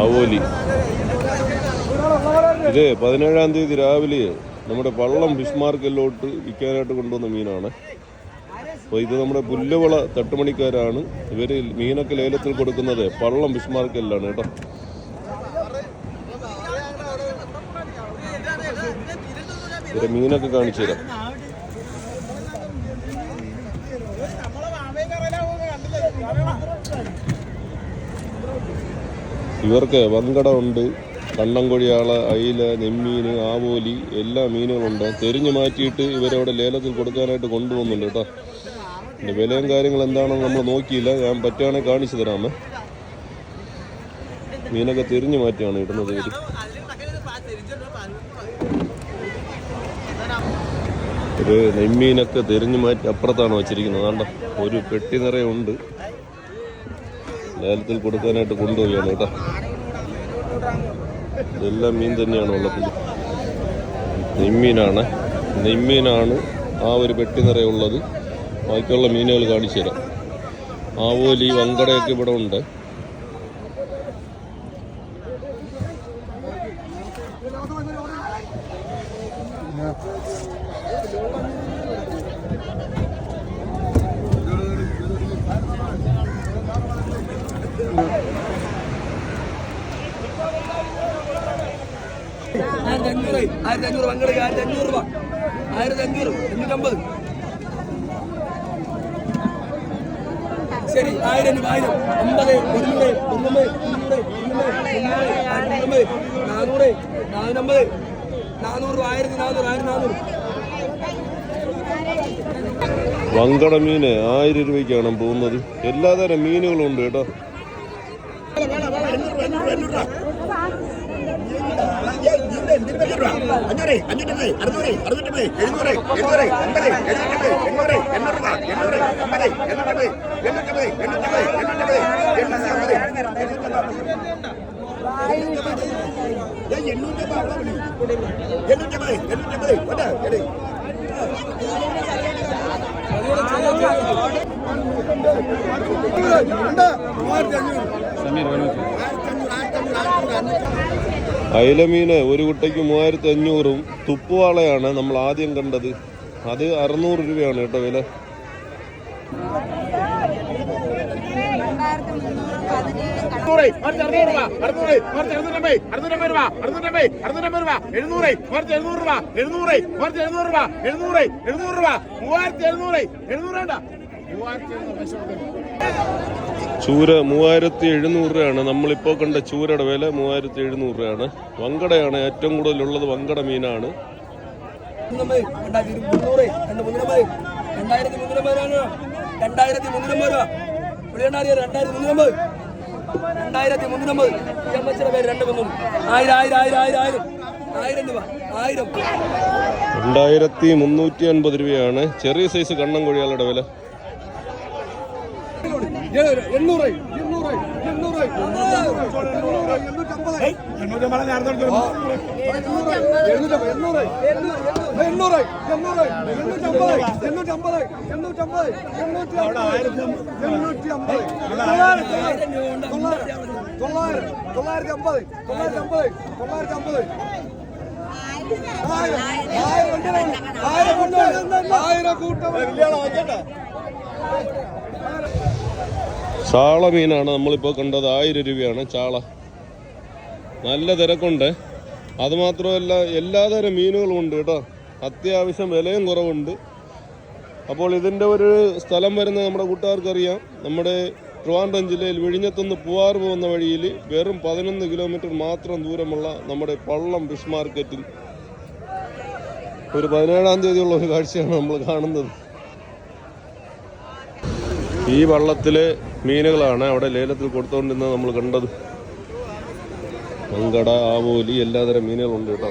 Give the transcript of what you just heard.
ആവോലി ഇത് പതിനേഴാം തീയതി രാവിലെ നമ്മുടെ പള്ളം ഫിഷ് മാർക്കറ്റിലോട്ട് വിൽക്കാനായിട്ട് കൊണ്ടുവന്ന മീനാണ്. അപ്പോൾ ഇത് നമ്മുടെ പുല്ലുവള തട്ടുമണിക്കാരാണ്. ഇവർ മീനൊക്കെ ലേലത്തിൽ കൊടുക്കുന്നത് പള്ളം ഫിഷ് മാർക്കറ്റിലാണ് കേട്ടോ. ഇവരെ മീനൊക്കെ കാണിച്ചു തരാം. ഇവർക്ക് വങ്കട ഉണ്ട് കണ്ണൻകൊഴിയാള അയില നെമ്മീൻ ആവോലി എല്ലാ മീനുകളുണ്ട്. തെരിഞ്ഞു മാറ്റിയിട്ട് ഇവരവിടെ ലേലത്തിൽ കൊടുക്കാനായിട്ട് കൊണ്ടുപോകുന്നുണ്ട് കേട്ടോ. പിന്നെ വിലയും കാര്യങ്ങൾ എന്താണെന്ന് നമ്മൾ നോക്കിയില്ല. ഞാൻ പറ്റുകയാണെങ്കിൽ കാണിച്ചു തരാമേ. മീനൊക്കെ തിരിഞ്ഞു മാറ്റിയാണ് ഇടുന്നത് ഇവർ. ഒരു നെമ്മീനൊക്കെ തിരിഞ്ഞു മാറ്റി അപ്പുറത്താണ് വച്ചിരിക്കുന്നത്. കണ്ടോ? ഒരു പെട്ടി നിറയെ ഉണ്ട് ലേലത്തിൽ കൊടുക്കാനായിട്ട് കൊണ്ടുപോവുകയാണ് കേട്ടോ. ഇതെല്ലാം മീൻ തന്നെയാണ് ഉള്ളത് നെയ്മീനാണ്. നെയ്മീനാണ് ആ ഒരു പെട്ടി നിറയെ ഉള്ളത്. ബാക്കിയുള്ള മീനുകൾ കാണിച്ചു തരാം. ആവോലി വങ്കടയൊക്കെ ഇവിടെ ഉണ്ട്. ആയിരത്തി അഞ്ഞൂറ് ആയിരത്തി അഞ്ഞൂറ് പങ്കെടുക്കുക ആയിരത്തി അഞ്ഞൂറ് രൂപ. ആയിരത്തി അഞ്ഞൂറ് ശരി ആയിരം രൂപ ആയിരം. അമ്പത് ഒരുന്നൂറ് ഇരുന്നൂറ് ഇരുന്നൂറ് മുന്നൂറ് നാനൂറ് നാനൂറ്റമ്പത് നാനൂറ് ആയിരത്തി നാനൂറ് ആയിരത്തി നാനൂറ്. വങ്കട മീന് ആയിരം രൂപയ്ക്കാണ് പോകുന്നത്. എല്ലാതരം മീനുകളും ഉണ്ട് കേട്ടോ. അഞ്ഞൂറ് അഞ്ഞൂറ്റമ്പത് അറുന്നൂറ് അറുന്നൂറ്റമ്പത് എഴുന്നൂറ് എഴുന്നൂറ് എൺപത് എഴുന്നൂറ്റമ്പത് എണ്ണൂറ് എണ്ണൂറ് രൂപ എണ്ണൂറ് അമ്പത് എണ്ണൂറ്റമ്പത് എണ്ണൂറ്റമ്പത് എണ്ണൂറ്റമ്പത് എണ്ണൂറ്റമ്പത് എണ്ണൂറ്റമ്പത്. എണ്ണൂറ്റമ്പത് എണ്ണൂറ്റമ്പത് ഒറ്റ എടേ. അയലമീന് ഒരു കുട്ടയ്ക്ക് മൂവായിരത്തി അഞ്ഞൂറും തുപ്പുവാളയാണ് നമ്മൾ ആദ്യം കണ്ടത്. അത് അറുന്നൂറ് രൂപയാണ് കേട്ടോ വില. മൂവായിരത്തി ചൂര മൂവായിരത്തി എഴുന്നൂറ് രൂപയാണ്. നമ്മളിപ്പോൾ കണ്ട ചൂരയുടെ വില മൂവായിരത്തി എഴുന്നൂറ് രൂപയാണ്. വങ്കടയാണ് ഏറ്റവും കൂടുതലുള്ളത് വങ്കട മീനാണ്. പേര് രണ്ട് മുന്നൂറ്. ആയിരം ആയിരം ആയിരം ആയിരം ആയിരം. രണ്ടായിരത്തി മുന്നൂറ്റി അൻപത് രൂപയാണ്. ചെറിയ സൈസ് കണ്ണൻ കോഴികളുടെ വില. എണ്ണൂറ് എണ്ണൂറ് എണ്ണൂറ് എണ്ണൂറ് എണ്ണൂറ് എണ്ണൂറ്റമ്പത്. ആയിരം കൂട്ടം ചാള മീനാണ് നമ്മളിപ്പോൾ കണ്ടത് ആയിരം രൂപയാണ് ചാള. നല്ല തിരക്കുണ്ട്. അതുമാത്രമല്ല എല്ലാതരം മീനുകളും ഉണ്ട് കേട്ടോ. അത്യാവശ്യം വിലയും കുറവുണ്ട്. അപ്പോൾ ഇതിന്റെ ഒരു സ്ഥലം വരുന്നത് നമ്മുടെ കൂട്ടുകാർക്കറിയാം. നമ്മുടെ ട്രിവാൻഡ്രം ജില്ലയിൽ വിഴിഞ്ഞത്തുനിന്ന് പൂവാർ പോകുന്ന വഴിയിൽ വെറും പതിനൊന്ന് കിലോമീറ്റർ മാത്രം ദൂരമുള്ള നമ്മുടെ പള്ളം ഫിഷ് മാർക്കറ്റിൽ. ഒരു പതിനേഴാം തീയതിയുള്ള ഒരു കാഴ്ചയാണ് നമ്മൾ കാണുന്നത്. ഈ വള്ളത്തിലെ മീനുകളാണ് അവിടെ ലേലത്തിൽ കൊടുത്തുകൊണ്ടിരുന്നത് നമ്മൾ കണ്ടത്. മങ്കട ആവോലി എല്ലാതരം മീനുകളുണ്ട് കേട്ടോ.